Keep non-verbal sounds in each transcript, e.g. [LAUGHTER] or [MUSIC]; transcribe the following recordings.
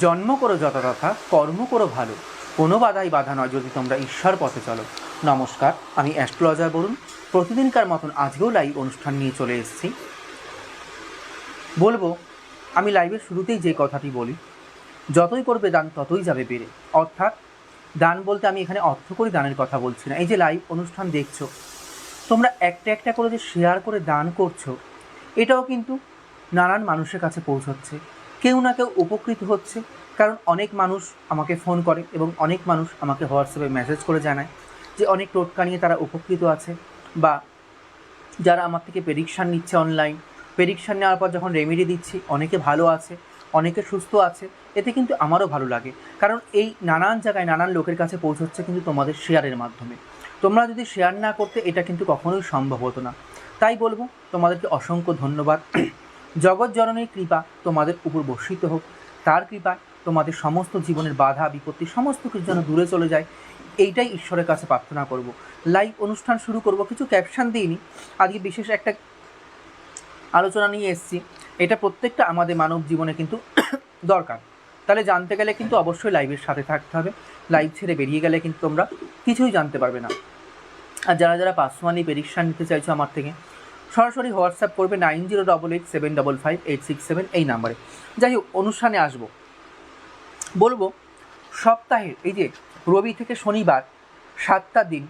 জন্ম করো যথাযথা কর্ম করো ভালো। কোনো বাধাই বাধা নয় যদি তোমরা ঈশ্বর পথে চলো। নমস্কার, আমি অ্যাস্ট্রোলজার বলুন প্রতিদিনকার মতন আজকেও লাইভ অনুষ্ঠান নিয়ে চলে এসেছি। বলব, আমি লাইভের শুরুতেই যে কথাটি বলি, যতই করবে দান ততই যাবে বেড়ে। অর্থাৎ, দান বলতে আমি এখানে অর্থ করে, দানের কথা বলছি না। এই যে লাইভ অনুষ্ঠান দেখছ, তোমরা একটা একটা করে যে শেয়ার করে দান করছ, এটাও কিন্তু নানান মানুষের কাছে পৌঁছচ্ছে। কেউ না কেউ উপকৃত হচ্ছে, কারণ অনেক মানুষ আমাকে ফোন করে এবং অনেক মানুষ আমাকে হোয়াটসঅ্যাপে মেসেজ করে জানায় যে অনেক টোটকা নিয়ে তারা উপকৃত আছে বা যারা আমার থেকে প্রেডিকশান নিচ্ছে অনলাইন প্রেডিকশান নেওয়ার পর যখন রেমেডি দিচ্ছি, অনেকে ভালো আছে, অনেকে সুস্থ আছে, এতে কিন্তু আমারও ভালো লাগে। কারণ এই নানান জায়গায় নানান লোকের কাছে পৌঁছচ্ছে কিন্তু তোমাদের শেয়ারের মাধ্যমে। তোমরা যদি শেয়ার না করতে, এটা কিন্তু কখনোই সম্ভব হতো না। তাই বলব, তোমাদেরকে অসংখ্য ধন্যবাদ। জগৎ জননীর কৃপা তোমাদের উপর বর্ষিত হোক। তার কৃপায় তোমাদের সমস্ত জীবনের বাধা, বিপত্তি, সমস্ত কিছু যেন দূরে চলে যায় এইটাই ঈশ্বরের কাছে প্রার্থনা করব। লাইভ অনুষ্ঠান শুরু করব। কিছু ক্যাপশন দিইনি। আজকে বিশেষ একটা আলোচনা নিয়ে এসেছি। এটা প্রত্যেকটা আমাদের মানব জীবনে কিন্তু [COUGHS] দরকার। তাহলে জানতে গেলে কিন্তু অবশ্যই লাইভের সাথে থাকতে হবে। লাইভ ছেড়ে বেরিয়ে গেলে কিন্তু তোমরা কিছুই জানতে পারবে না। আর যারা যারা পার্সোনালি প্রেডিকশান নিতে চাইছো আমার থেকে সরাসরি হোয়াটসঅ্যাপ করবে nine zero double eight seven double five eight six seven এই নাম্বারে। যাই হোক, অনুষ্ঠানে আসব। বলব সপ্তাহের এই যে রবি থেকে শনিবার, সাতটা দিন,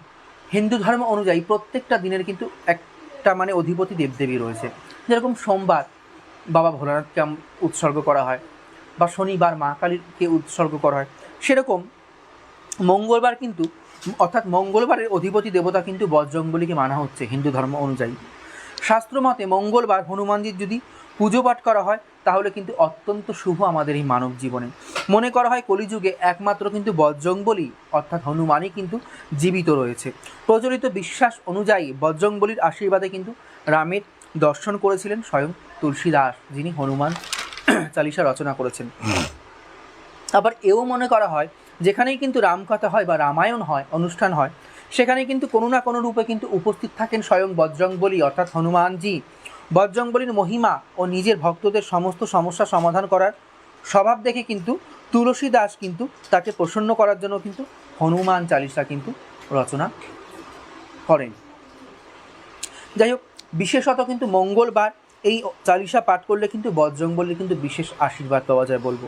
হিন্দু ধর্ম অনুযায়ী প্রত্যেকটা দিনের কিন্তু একটা মানে অধিপতি দেবদেবী রয়েছে। যেরকম সোমবার বাবা ভোলানাথকে উৎসর্গ করা হয় বা শনিবার মা কালীকে উৎসর্গ করা হয়। সেরকম মঙ্গলবার কিন্তু, অর্থাৎ মঙ্গলবারের অধিপতি দেবতা কিন্তু বজরংবলীকে মানা হচ্ছে হিন্দু ধর্ম অনুযায়ী। শাস্ত্রমতে মঙ্গলবার হনুমানজির যদি পুজো পাঠ করা হয়, তাহলে কিন্তু অত্যন্ত শুভ আমাদের এই মানব জীবনে। মনে করা হয় কলিযুগে একমাত্র কিন্তু বজ্রংবলী অর্থাৎ হনুমানই কিন্তু জীবিত রয়েছে। প্রচলিত বিশ্বাস অনুযায়ী বজ্রংবলীর আশীর্বাদে কিন্তু রামের দর্শন করেছিলেন স্বয়ং তুলসী দাস যিনি হনুমান চালিসা রচনা করেছেন। আবার এও মনে করা হয়, যেখানেই কিন্তু রামকথা হয় বা রামায়ণ হয়, অনুষ্ঠান হয় সেখানে কিন্তু কোনো না কোনো রূপে কিন্তু উপস্থিত থাকেন স্বয়ং বজরংবলী, অর্থাৎ হনুমানজি। বজরংবলীর মহিমা ও নিজের ভক্তদের সমস্ত সমস্যা সমাধান করার স্বভাব দেখে কিন্তু তুলসী দাস কিন্তু তাকে প্রসন্ন করার জন্য কিন্তু হনুমান চালিসা কিন্তু রচনা করেন। যাই হোক, বিশেষত কিন্তু মঙ্গলবার এই চালিসা পাঠ করলে কিন্তু বজরংবলীর কিন্তু বিশেষ আশীর্বাদ পাওয়া যায় বলব।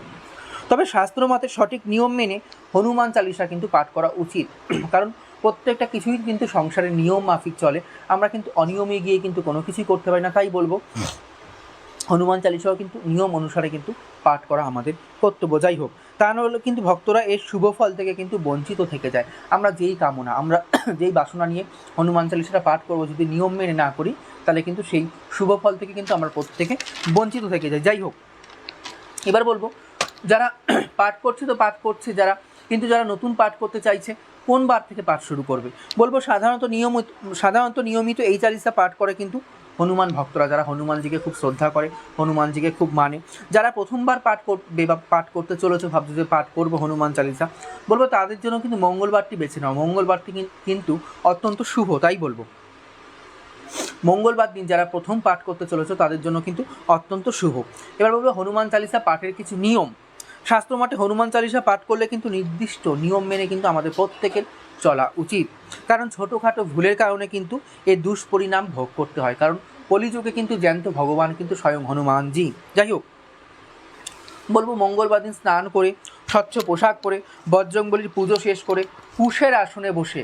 তবে শাস্ত্র মতে সঠিক নিয়ম মেনে হনুমান চালিসা কিন্তু পাঠ করা উচিত। কারণ প্রত্যেকটা কিছুই কিন্তু সংসারের নিয়ম মাফিক চলে। আমরা কিন্তু অনিয়মে গিয়ে কিন্তু কোনো কিছুই করতে পারি না, তাই বলব। হনুমান চালিসাও কিন্তু নিয়ম অনুসারে কিন্তু পাঠ করা আমাদের কর্তব্য। যাই হোক, তা না নাহলে কিন্তু ভক্তরা এর শুভ ফল থেকে কিন্তু বঞ্চিত থেকে যায়। আমরা যেই কামনা, আমরা [COUGHS] যেই বাসনা নিয়ে হনুমান চালিসাটা পাঠ করব, যদি নিয়ম মেনে না করি, তাহলে কিন্তু সেই শুভ ফল থেকে কিন্তু আমরা প্রত্যেকে বঞ্চিত থেকে যাই। যাই হোক, এবার বলব, যারা [COUGHS] পাঠ করছে তো পাঠ করছে, যারা, কিন্তু যারা নতুন পাঠ করতে চাইছে কোন বার থেকে পাঠ শুরু করবে? বলব সাধারণত নিয়মিত সাধারণত নিয়মিত এই চালিসা পাঠ করে কিন্তু হনুমান ভক্তরা, যারা হনুমানজিকে খুব শ্রদ্ধা করে, হনুমানজিকে খুব মানে যারা প্রথমবার পাঠ করবে বা পাঠ করতে চলেছে, ভাবছে যে পাঠ করব হনুমান চালিসা বলব তাদের জন্য কিন্তু মঙ্গলবারটি বেছে নাও। মঙ্গলবারটি কিন্তু অত্যন্ত শুভ, তাই বলব। মঙ্গলবার দিন যারা প্রথম পাঠ করতে চলেছে, তাদের জন্য কিন্তু অত্যন্ত শুভ। এবার বলব হনুমান চালিসা পাঠের কিছু নিয়ম। শাস্ত্রমতে হনুমান চালিসা পাঠ করলে কিন্তু নির্দিষ্ট নিয়ম মেনে কিন্তু আমাদের প্রত্যেকের চলা উচিত। কারণ ছোটোখাটো ভুলের কারণে কিন্তু এর দুষ্পরিণাম ভোগ করতে হয়। কারণ কলিযুগে কিন্তু জ্যান্ত ভগবান কিন্তু স্বয়ং হনুমানজি। যাই হোক, বলব মঙ্গলবার দিন স্নান করে, স্বচ্ছ পোশাক পরে বজ্রংবলির পুজো শেষ করে, কুশের আসনে বসে।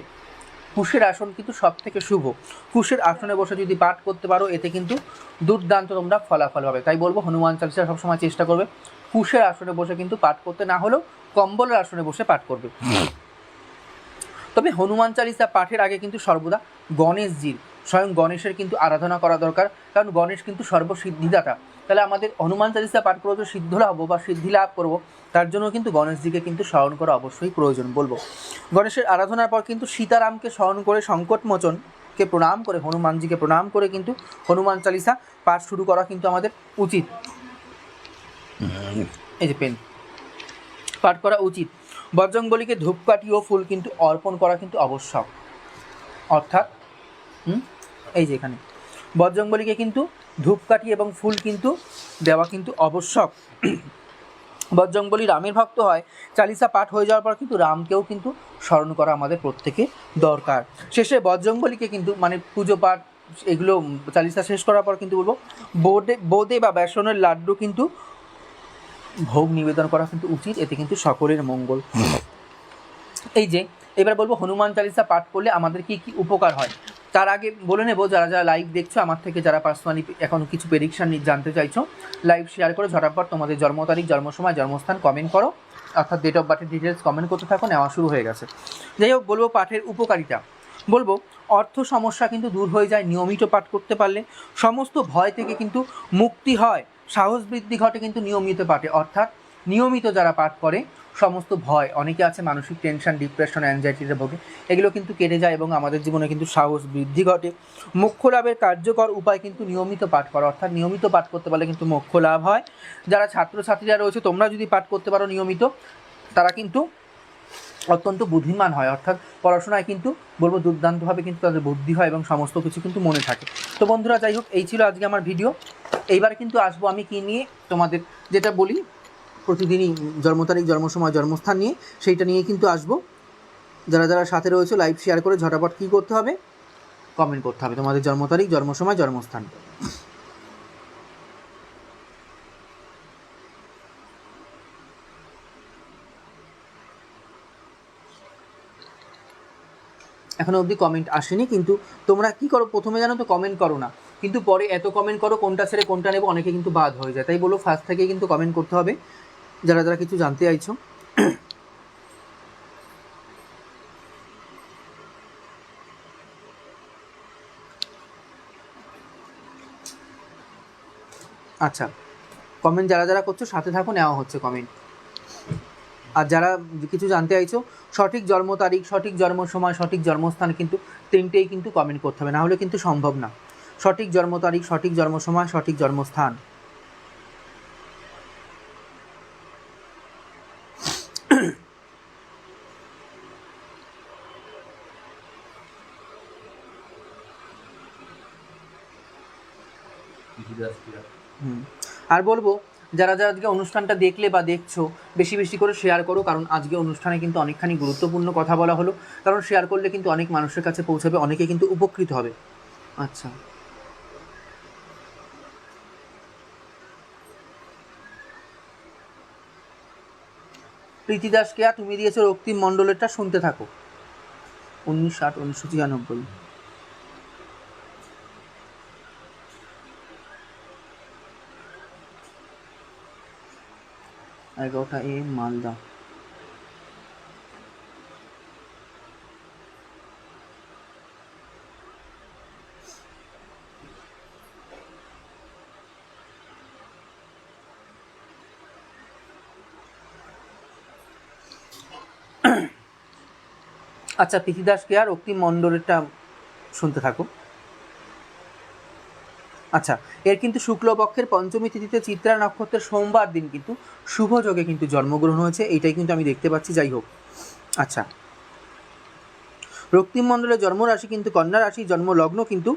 কুশের আসন কিন্তু সব থেকে শুভ। কুশের আসনে বসে যদি পাঠ করতে পারো, এতে কিন্তু দুর্দান্ত তোমরা ফলাফল পাবে। তাই বলব হনুমান চালিসা সবসময় চেষ্টা করবে। কুশের আসনে বসে কিন্তু পাঠ করতে না হলেও কম্বলের আসনে বসে পাঠ করবে। তবে হনুমান চালিসা পাঠের আগে কিন্তু সর্বদা গণেশজির, স্বয়ং গণেশের কিন্তু আরাধনা করা দরকার। কারণ গণেশ কিন্তু সর্বসিদ্ধিদাতা। তাহলে আমাদের হনুমান চালিসা পাঠ করে তো সিদ্ধ লাভ বা সিদ্ধি লাভ করব, তার জন্য কিন্তু গণেশজিকে কিন্তু স্মরণ করা অবশ্যই প্রয়োজন বলব। গণেশের আরাধনার পর কিন্তু সীতারামকে স্মরণ করে সংকট মোচনকে প্রণাম করে, হনুমানজিকে প্রণাম করে কিন্তু হনুমান চালিসা পাঠ শুরু করা কিন্তু আমাদের উচিত। এই যে পেন। পাঠ করা উচিত। বজ্রংবলীকে ধূপকাঠি ও ফুল কিন্তু অর্পণ করা কিন্তু আবশ্যক। অর্থাৎ এই যে এখানে। বজ্রংবলীকে কিন্তু ধূপকাঠি এবং ফুল কিন্তু দেওয়া কিন্তু আবশ্যক। বজরংবলী রামের ভক্ত হয়, চালিসা পাঠ হয়ে যাওয়ার পর কিন্তু রামকেও কিন্তু স্মরণ করা আমাদের প্রত্যেকে দরকার। শেষে বজরংবলীকে কিন্তু মানে পুজো পাঠ, এগুলো চালিসা শেষ করার পর কিন্তু বলব, বোদে বোদে বা বেসনের লাড্ডু কিন্তু ভোগ নিবেদন করা কিন্তু উচিত, এতে কিন্তু সকলের মঙ্গল। এই যে, এবার বলব হনুমান চালিসা পাঠ করলে আমাদের কি কি উপকার হয়? তার আগে বলে নেব, যারা যারা লাইভ দেখছ, আমার থেকে যারা পার্সোনালি এখন কিছু প্রেডিকশান জানতে চাইছো লাইভ শেয়ার করে ঝটাপট তোমাদের জন্ম তারিখ, জন্ম সময়, জন্মস্থান কমেন্ট করো। অর্থাৎ ডেট অফ বার্থের ডিটেলস কমেন্ট করতে থাকো, নেওয়া শুরু হয়ে গেছে। যাই হোক, বলব পাঠের উপকারিতা। বলব, অর্থ সমস্যা কিন্তু দূর হয়ে যায়, নিয়মিত পাঠ করতে পারলে। সমস্ত ভয় থেকে কিন্তু মুক্তি হয়। সাহস বৃদ্ধি ঘটে কিন্তু নিয়মিত পাঠে। অর্থাৎ নিয়মিত যারা পাঠ করে, সমস্ত ভয়, অনেকে আছে মানসিক টেনশন ডিপ্রেশন অ্যাংজাইটিতে ভোগে, এগুলো কিন্তু কেটে যায় এবং আমাদের জীবনে কিন্তু সাহস বৃদ্ধি ঘটে। মোক্ষ লাভের কার্যকর উপায় কিন্তু নিয়মিত পাঠ করা। অর্থাৎ নিয়মিত পাঠ করতে পারলে কিন্তু মোক্ষ লাভ হয়। যারা ছাত্রছাত্রীরা রয়েছে, তোমরা যদি পাঠ করতে পারো নিয়মিত, তারা কিন্তু অত্যন্ত বুদ্ধিমান হয়। অর্থাৎ পড়াশোনায় কিন্তু বলব দুর্দান্তভাবে কিন্তু তাদের বুদ্ধি হয় এবং সমস্ত কিছু কিন্তু মনে থাকে। তো বন্ধুরা, যাই হোক, এই ছিল আজকে আমার ভিডিও। এইবার কিন্তু আসব আমি কি নিয়ে? তোমাদের যেটা বলি, প্রতিদিনই জন্ম তারিখ জন্ম সময় জন্মস্থান নিয়ে সেইটা নিয়ে কিন্তু আসব। যারা যারা সাথে রয়েছে লাইভ শেয়ার করে ঝটাপট কী করতে হবে? কমেন্ট করতে হবে। তোমাদের জন্ম তারিখ জন্ম সময় জন্মস্থান। এখনও অবধি কমেন্ট আসেনি, কিন্তু তোমরা কি করো? প্রথমে জানো তো কমেন্ট করো না। কিন্তু পরে এত কমেন্ট করো কোনটা ছেড়ে কোনটা নেব, অনেকে কিন্তু বাদ হয়ে যায়। তাই বলো ফার্স্ট থেকে কিন্তু কমেন্ট করতে হবে। যারা যারা কিছু জানতে চাইছো। আচ্ছা কমেন্ট যারা যারা করছ, সাথে থাকো নেওয়া হচ্ছে কমেন্ট আর যারা কিছু জানতে চাইছো, সঠিক জন্ম তারিখ, সঠিক জন্ম সময়, সঠিক জন্মস্থান কিন্তু তিনটেই কিন্তু কমেন্ট করতে হবে। না হলে কিন্তু সম্ভব না। সঠিক জন্ম তারিখ, সঠিক জন্ম সময়, সঠিক জন্মস্থান। আর বলব, যারা যারা আজকে অনুষ্ঠানটা দেখলে বা দেখছ, বেশি বেশি করে শেয়ার করো, কারণ আজকে অনুষ্ঠানে কিন্তু অনেকখানি গুরুত্বপূর্ণ কথা বলা হলো। কারণ শেয়ার করলে কিন্তু অনেক মানুষের কাছে পৌঁছাবে, অনেকে কিন্তু উপকৃত হবে। আচ্ছা। প্রীতি দাসকে কেয়া তুমি দিয়েছ রক্তিম মণ্ডলেরটা শুনতে থাকো। উনিশ ষাট উনিশশো ছিয়ানব্বই। এগারোটা এ, মালদা। আচ্ছা প্রীতি দাস কে আর অক্তিম মণ্ডলেরটা শুনতে থাকো আচ্ছা এর কিন্তু শুক্লপক্ষের পঞ্চমী তিথিতে চিত্রা নক্ষত্রের সোমবার দিন কিন্তু শুভ যোগে কিন্তু জন্মগ্রহণ হয়েছে, এইটাই কিন্তু আমি দেখতে পাচ্ছি, যাই হোক। আচ্ছা রক্তিম মণ্ডলের জন্মরাশি কিন্তু কন্যা রাশি জন্ম লগ্ন কিন্তু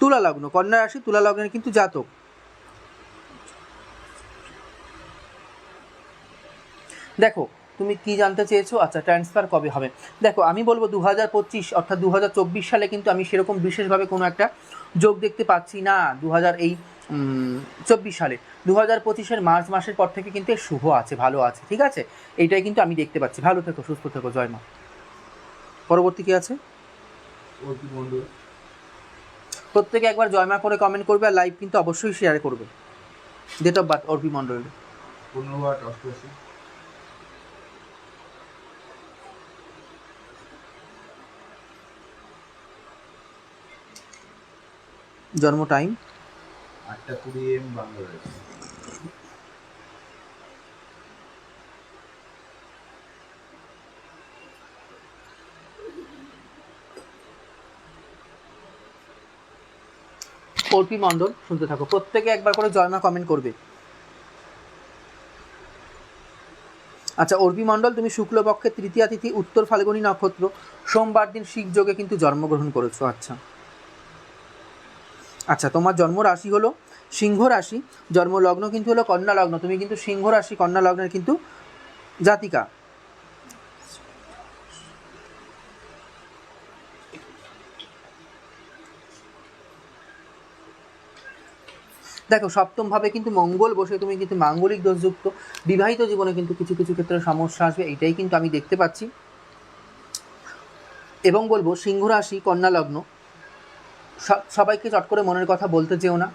তুলা লগ্ন, কন্যা রাশি তুলা লগ্নের কিন্তু জাতক। দেখো তুমি কি জানতে চেয়েছো? আচ্ছা ট্রান্সফার কবে হবে? দেখো আমি বলব দু হাজার পঁচিশ অর্থাৎ দু হাজার চব্বিশ সালে কিন্তু আমি সেরকম বিশেষভাবে কোনো একটা যোগ দেখতে পাচ্ছি না দু হাজার এই চব্বিশ সালে। দু হাজার পঁচিশের মার্চ মাসের পর থেকে কিন্তু শুভ আছে ভালো আছে ঠিক আছে? এইটাই কিন্তু আমি দেখতে পাচ্ছি। ভালো থেকো সুস্থ থেকো জয় মা। পরবর্তী কি আছে? প্রত্যেকে একবার জয়মা করে কমেন্ট করবে আর লাইভ কিন্তু অবশ্যই শেয়ার করবে। Date of birth Arpi Mondal পনেরো আট অষ্টআশি। জন্ম টাইম আটটা কুড়ি এম বাংলাদেশ। অর্পি মণ্ডল শুনতে থাকো। প্রত্যেকে একবার করে জয়মা কমেন্ট করবে। আচ্ছা অর্পি মণ্ডল তুমি শুক্লপক্ষের তৃতীয়া তিথি উত্তর ফাল্গুনী নক্ষত্র। সোমবার দিন শিখ যোগে কিন্তু জন্মগ্রহণ করেছ। আচ্ছা। আচ্ছা তোমার জন্ম রাশি হলো সিংহ রাশি জন্মলগ্ন কিন্তু হলো কন্যা লগ্ন, তুমি কিন্তু সিংহ রাশি, কন্যা লগ্নের কিন্তু জাতিকা। দেখো, সপ্তম ভাবে কিন্তু মঙ্গল, বসে তুমি কিন্তু মাঙ্গলিক দোষযুক্ত, বিবাহিত জীবনে কিন্তু কিছু কিছু ক্ষেত্রে সমস্যা আসবে এটাই কিন্তু আমি দেখতে পাচ্ছি। এবং বলব, সিংহ রাশি, কন্যা লগ্ন সবাইকে চট করে মনের কথা বলতে যেও না।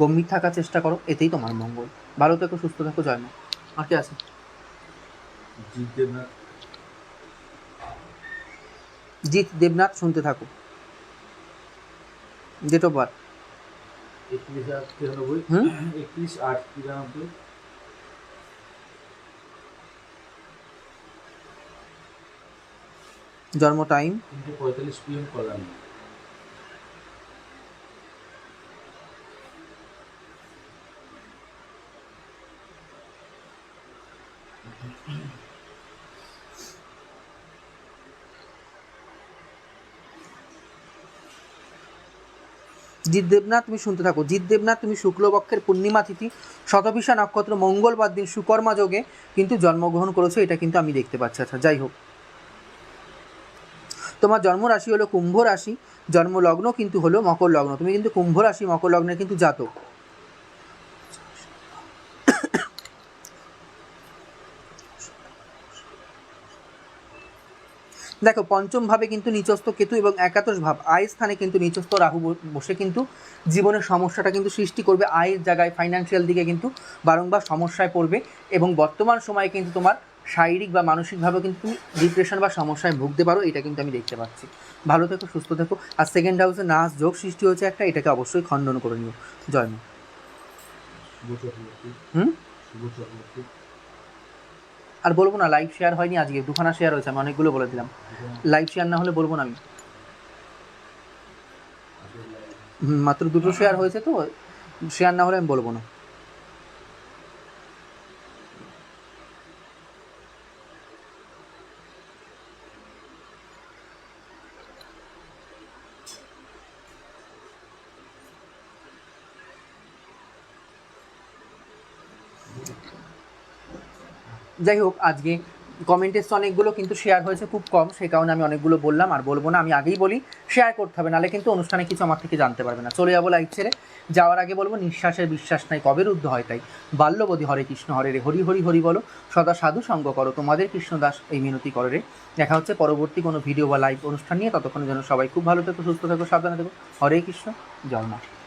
গম্ভীর থাকার চেষ্টা করো এতেই তোমার মঙ্গল। ভালো থেকো সুস্থ থাকো জয় মা। আর কে আছে? জিৎ দেবনাথ। শুনতে থাকো। ডেট অফ বার্থ একত্রিশ আট তিরানব্বই। হুম? একত্রিশ আট তিরানব্বই। জন্ম টাইম পঁয়তাল্লিশ পিএম কল্যাণ জিৎ দেবনাথ, তুমি শুনতে থাকো। জিৎ দেবনাথ, তুমি শুক্লপক্ষের পূর্ণিমা তিথি শতভিষা নক্ষত্র, মঙ্গলবার দিন সুকর্মা যোগে কিন্তু জন্মগ্রহণ করেছ, এটা কিন্তু আমি দেখতে পাচ্ছি। আচ্ছা যাই হোক। তোমার জন্ম রাশি হলো কুম্ভ রাশি, জন্মলগ্ন কিন্তু হলো মকর লগ্ন। তুমি কিন্তু কুম্ভ রাশি, মকর লগ্নে কিন্তু জাতক। দেখো পঞ্চম ভাবে কিন্তু নিচস্থ কেতু এবং একাদশ ভাব। আয় স্থানে কিন্তু নিচস্থ রাহু বসে কিন্তু জীবনের সমস্যাটা কিন্তু সৃষ্টি করবে। আয়ের জায়গায় ফাইন্যান্সিয়াল দিকে কিন্তু বারংবার সমস্যায় পড়বে এবং বর্তমান সময়ে কিন্তু তোমার শারীরিক বা মানসিকভাবে কিন্তু তুমি ডিপ্রেশন বা সমস্যায় ভুগতে পারো এটা কিন্তু আমি দেখতে পাচ্ছি। ভালো থেকো সুস্থ থেকো। আর সেকেন্ড হাউসে নাচ যোগ সৃষ্টি হয়েছে একটা এটাকে অবশ্যই খণ্ডন করে নিও। জয় হুম? আর বলব না লাইভ শেয়ার হয়নি আজকে, দুখানা শেয়ার হয়েছে, আমি অনেকগুলো বলে দিলাম। লাইভ শেয়ার না হলে বলব না আমি। মাত্র দুটো শেয়ার হয়েছে তো শেয়ার না হলে আমি বলব না। যাই হোক, আজকে কমেন্টের তো অনেকগুলো কিন্তু শেয়ার হয়েছে, খুব কম। সেই কারণে আমি অনেকগুলো বললাম, আর বলব না, আমি আগেই বলি শেয়ার করতে হবে নাহলে কিন্তু অনুষ্ঠানে কিছু আমার থেকে জানতে পারবে না। চলে যাব লাইভ ছেড়ে। যাওয়ার আগে বলব, নিঃশ্বাসের বিশ্বাস নাই, কবে রুদ্ধ হয় তাই? বাল্যবধি হরে কৃষ্ণ, হরে রে, হরি হরি হরি বলো, সদা সাধু সঙ্গ করো, তোমাদের কৃষ্ণদাস এই মিনতি করে রে। দেখা হচ্ছে পরবর্তী কোনো ভিডিও বা লাইভ অনুষ্ঠান নিয়ে, ততক্ষণের জন্য সবাই খুব ভালো থেকো, সুস্থ থেকো, সাবধানে থেকো। হরে কৃষ্ণ, জয় মা।